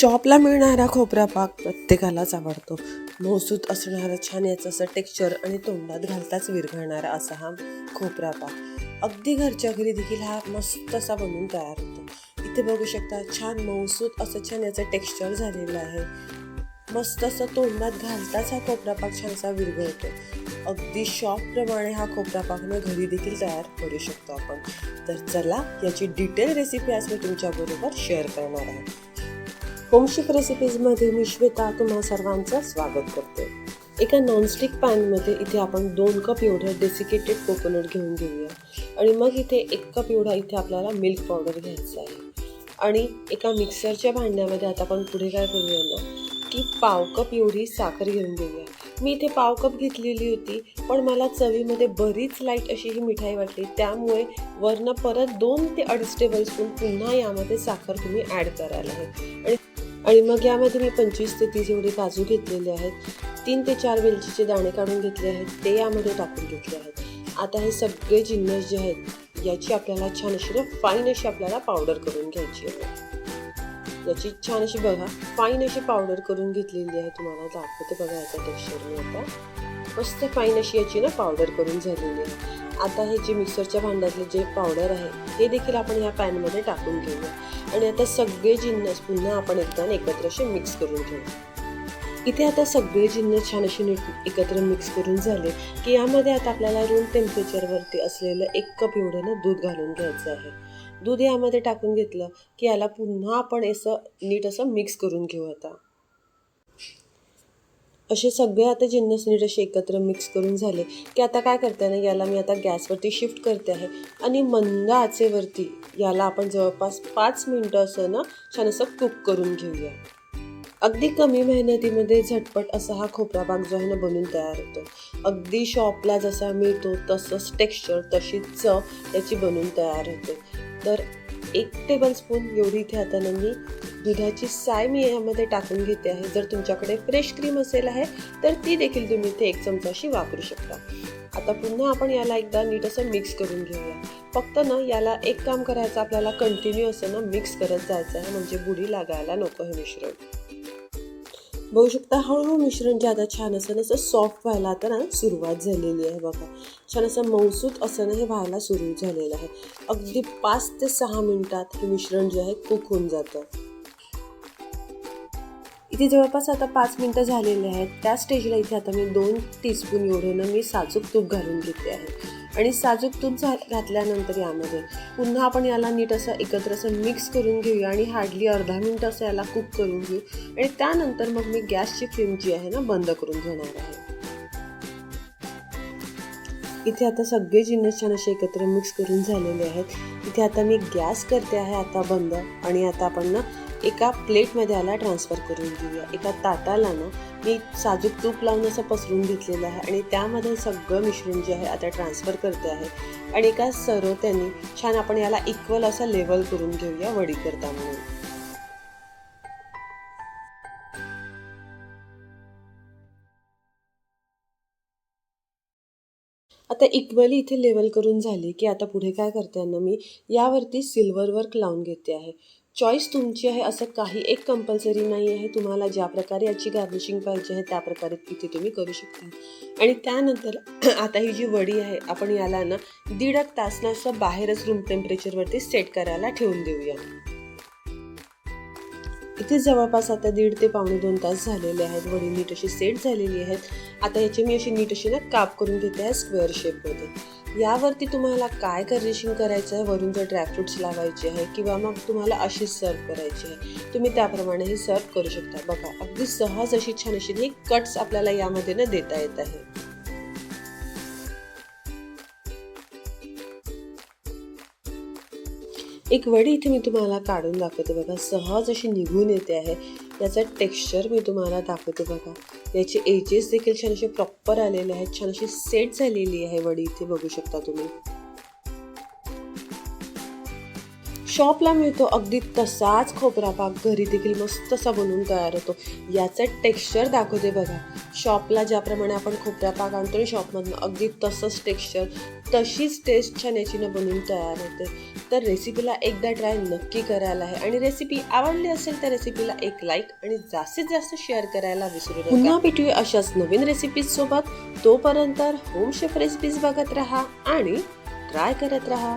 शॉपला मिळणारा खोबरा पाक प्रत्येकालाच आवडतो. मोसूत असणारा छान याचं असं टेक्स्चर आणि तोंडात घालताच विरघळणारा असा हा खोबरा पाक. अगदी घरच्या घरी देखील हा मस्त असा बनवून तयार होतो. इथे बघू शकता छान मौसूत असं छान याचं टेक्स्चर झालेलं आहे. मस्त असं तोंडात घालताच हा खोबरा पाक छानसा विरघळतो. अगदी शॉपप्रमाणे हा खोबरा पाक ना घरी देखील तयार करू शकतो आपण. तर चला याची डिटेल रेसिपी आज मी तुमच्याबरोबर शेअर करणार आहे. होमशिक रेसिपीजमध्ये मी श्वेता तुम्हा सर्वांचं स्वागत करते. एका नॉनस्टिक पॅनमध्ये इथे आपण दोन कप एवढं डेसिकेटेड कोकोनट घेऊन घेऊया. आणि मग इथे एक कप एवढा इथे आपल्याला मिल्क पावडर घ्यायचा आहे. आणि एका मिक्सरच्या भांड्यामध्ये आता आपण पुढे काय करूया ना की पाव कप एवढी साखर घेऊन घेऊया. मी इथे पाव कप घेतलेली होती पण मला चवीमध्ये बरीच लाइट अशी ही मिठाई वाटली. त्यामुळे वरनं परत दोन ते अडीच टेबल स्पून पुन्हा यामध्ये साखर तुम्ही ॲड करायला आहे आणि आणि मग यामध्ये मी पंचवीस ते तीस एवढे काजू घेतलेले आहेत. तीन ते चार वेलचीचे दाणे काढून घेतले आहेत. ते यामध्ये टाकून घेतले आहेत. आता हे सगळे जिन्नस जे आहेत याची आपल्याला छान अशी ना फाईन अशी आपल्याला पावडर करून घ्यायची आहे. याची छान अशी बघा फाईन अशी पावडर करून घेतलेली आहे तुम्हाला. दाखवते बघा याचा टेक्स्चर मी आता. मस्त फाईन अशी याची ना पावडर करून झालेली आहे. आता हे जे मिक्सरच्या भांड्यातले जे पावडर आहे हे देखील आपण या पॅनमध्ये टाकून घेऊया. आणि आता सगळे जिन्नस पुन्हा आपण एकदा एकत्र असे मिक्स करून घेऊ इथे आता सगळे जिन्नस छान असे नीट एकत्र मिक्स करून झाले की यामध्ये आता आपल्याला रूम टेम्परेचरवरती असलेलं एक कप एवढं ना दूध घालून घ्यायचं आहे. दूध यामध्ये टाकून घेतलं की याला पुन्हा आपण असं नीट असं मिक्स करून घेऊ आता. असे सगळे आता जिन्नस नीट असे एकत्र मिक्स करून झाले की आता काय करते ना याला मी आता गॅसवरती शिफ्ट करते आहे. आणि मंद आचेवरती याला आपण जवळपास पाच मिनटं असं ना छान असं कुक करून घेऊया. अगदी कमी मेहनतीमध्ये झटपट असा हा खोबरा बाग जो आहे ना बनून तयार होतो. अगदी शॉपला जसा मिळतो तसंच टेक्स्चर तशीच चव त्याची बनून तयार होते. तर एक टेबल स्पून एवढी इथे आता मी दुधाची साय मी यामध्ये टाकून घेते आहे. जर तुमच्याकडे फ्रेश क्रीम असेल आहे तर ती देखील तुम्ही इथे एक चमचाशी वापरू शकता. आता पुन्हा आपण याला एकदा नीट असं मिक्स करून घेऊया. फक्त ना याला एक काम करायचं आपल्याला कंटिन्यू असं ना मिक्स करत जायचं आहे. म्हणजे बुडी लागायला नको हे मिश्रण. बघू शकता हळूहळू मिश्रण जे आता छान असं ना असं सॉफ्ट व्हायला आता ना सुरुवात झालेली आहे बघा. छान असं मौसूत असं ना हे व्हायला सुरू झालेलं आहे. अगदी पाच ते सहा मिनिटात हे मिश्रण जे आहे कुक होऊन जातं. इथे जवळपास आता पाच मिनटं झालेले आहेत. त्या स्टेजला इथे आता मी दोन टीस्पून एवढं ना मी साजूक तूप घालून घेते आहे. आणि साजूक तूप झा घातल्यानंतर यामध्ये पुन्हा आपण याला नीट असं एकत्र असं मिक्स करून घेऊया आणि हार्डली अर्धा मिनटं असं याला कुक करून घेऊ. आणि त्यानंतर मग मी गॅसची फ्लेम जी आहे ना बंद करून घेणार आहे. इथे आता सगळे जिन्नस छान असे एकत्र मिक्स करून झालेले आहेत. इथे आता मी गॅस करते आहे आता बंद. आणि आता आपण ना एका प्लेटमध्ये याला ट्रान्सफर करून घेऊया. एका ताटाला ना मी साजूक तूप लावून असं पसरून घेतलेलं आहे आणि त्यामध्ये सगळं मिश्रण जे आहे आता ट्रान्सफर करते आहे. आणि एका सरवत्याने छान आपण याला इक्वल असं लेवल करून घेऊया वडी करता म्हणून. आता इक्वली इथे लेवल करून झाली की आता पुढे काय करते ना मी यावरती सिल्वर वर्क लावून घेते आहे. चॉईस तुमची आहे असं काही एक कंपल्सरी नाही आहे तुम्हाला ज्या प्रकारे याची गार्निशिंग पाहिजे आहे त्या प्रकारे इथे तुम्ही करू शकता. आणि त्यानंतर आता ही जी वडी आहे आपण याला ना दीड एक तास असं बाहेरच रूम टेम्परेचरवरती सेट करायला ठेवून देऊया. इथे जवळपास आता दीड ते पावणे दोन तास झालेले आहेत. वडी नीट अशी सेट झालेली आहेत. आता याची मी अशी नीट अशी ना काप करून घेते आहे स्क्वेअर शेपमध्ये यावरती तुम्हाला काय गार्निशिंग करायचं आहे वरून जर ड्रायफ्रुट्स लावायचे आहे किंवा मग तुम्हाला अशीच सर्व करायची आहे तुम्ही त्याप्रमाणे हे सर्व करू शकता. बघा अगदी सहज अशी छान अशी ही कट्स आपल्याला यामध्ये ना देता येत आहे. एक वडी इथे मी तुम्हाला काढून दाखवते बघा. सहज अशी निघून येते आहे. याचं टेक्स्चर मी तुम्हाला दाखवते बघा. याचे एजेस देखील छान असे प्रॉपर आलेले आहेत. छान अशी सेट झालेली आहे वडी इथे बघू शकता तुम्ही. शॉपला मिळतो अगदी तसाच खोबरा पाक घरी देखील मस्त असा बनवून तयार होतो. याचं टेक्स्चर दाखवते बघा. शॉपला ज्याप्रमाणे आपण खोबरा पाक आणतो शॉपमधनं अगदी तसंच टेक्स्चर तशीच टेस्ट छान याची ना बनवून तयार होते. तर रेसिपीला एकदा ट्राय नक्की करायला आहे. आणि रेसिपी आवडली असेल तर रेसिपीला एक लाईक आणि जास्तीत जास्त शेअर करायला विसरू नका. पुन्हा भेटूया अशाच नवीन रेसिपीज सोबत. तोपर्यंत होम शेफ रेसिपीज बघत राहा आणि ट्राय करत राहा.